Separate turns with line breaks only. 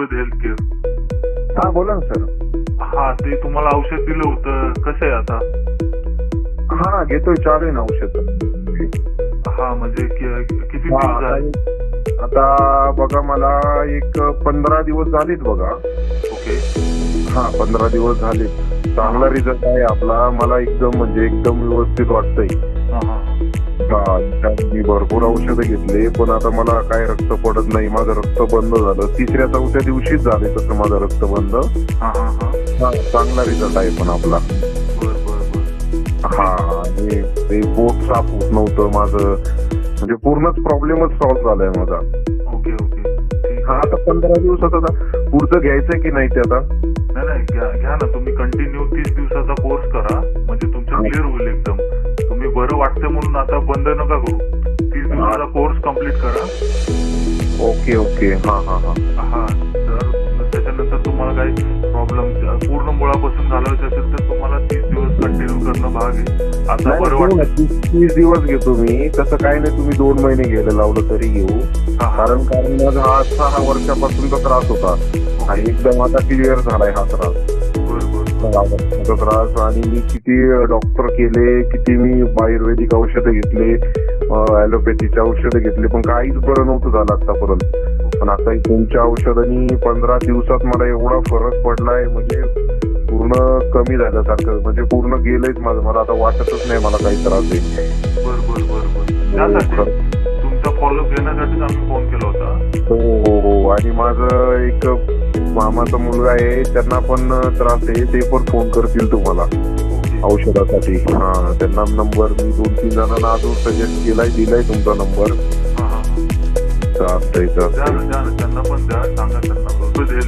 With health care
हा बोला ना सर
हा ते तुम्हाला औषध दिलं होतं. कसं आहे आता?
हा घेतोय चालू आहे ना औषध.
हा म्हणजे कि- किती
हा,
दिवस
आता
झाले?
एक- आता बघा मला एक पंधरा दिवस झालेत बघा.
ओके.
हा पंधरा दिवस झालेत. चांगला रिझल्ट आहे आपला. मला एकदम म्हणजे एकदम व्यवस्थित वाटतंय.
हा
त्यात मी भरपूर औषधं घेतले पण आता मला काय रक्त पडत नाही. माझं रक्त बंद झालं. तिसऱ्या चौथ्या दिवशीच झाले तसं माझं रक्त बंद.
हा
चांगला रिझल्ट आहे पण आपला. हा आणि ते पोट साफ होत नव्हतं. माझं म्हणजे पूर्णच प्रॉब्लेमच सॉल्व्ह झालाय माझा.
Okay okay.
हा आता पंधरा दिवसात आता पुढचं घ्यायचंय की नाही ते आता?
नाही नाही घ्या घ्या ना. तुम्ही कंटिन्यू कोर्स करा. म्हणजे तुमचं क्लिअर होईल एकदम. तुम्ही बरं वाटतं म्हणून आता बंद नका करू. तीस दिवसाचा कोर्स कंप्लीट करा.
Okay okay. हा हा हा.
हा तर त्याच्यानंतर तुम्हाला काही प्रॉब्लेम पूर्ण मुळापासून घालवायचं असेल तर तुम्हाला तीस दिवस कंटिन्यू करणं भाग आहे. आता बरं. वाटतं
तीस दिवस घेतो मी. तसं काही नाही तुम्ही दोन महिने घ्यायला लावलं तरी घेऊ. कारण कारण हा सहा वर्षापासूनचा त्रास होता. आणि एकदम आता क्लिअर झालाय हा त्रास. वर्षाचा त्रास आणि मी किती डॉक्टर केले किती मी आयुर्वेदिक औषधं घेतले ऍलोपॅथीचे औषधं घेतले पण काहीच बरं नव्हतं झालं आतापर्यंत पण आता ही तुमच्या औषधांनी पंधरा दिवसात मला एवढा फरक पडलाय म्हणजे पूर्ण कमी झाल्यासारखं म्हणजे पूर्ण गेलंयच माझं मला आता वाटतच नाही मला काही त्रास आहे.
बरं
हो,
फॉलोअप घेण्यासाठीच आम्ही फोन केला होता.
हो हो हो. आणि माझं एक मामाचा मुलगा आहे त्यांना पण त्रास आहे ते पण फोन करतील तुम्हाला. औषधासाठी. हा त्यांना नंबर मी दोन तीन जणांना अजून सजेस्ट केलाय दिलाय तुमचा नंबर चालतंय चालतंय.
त्यांना पण द्या सांगा त्यांना.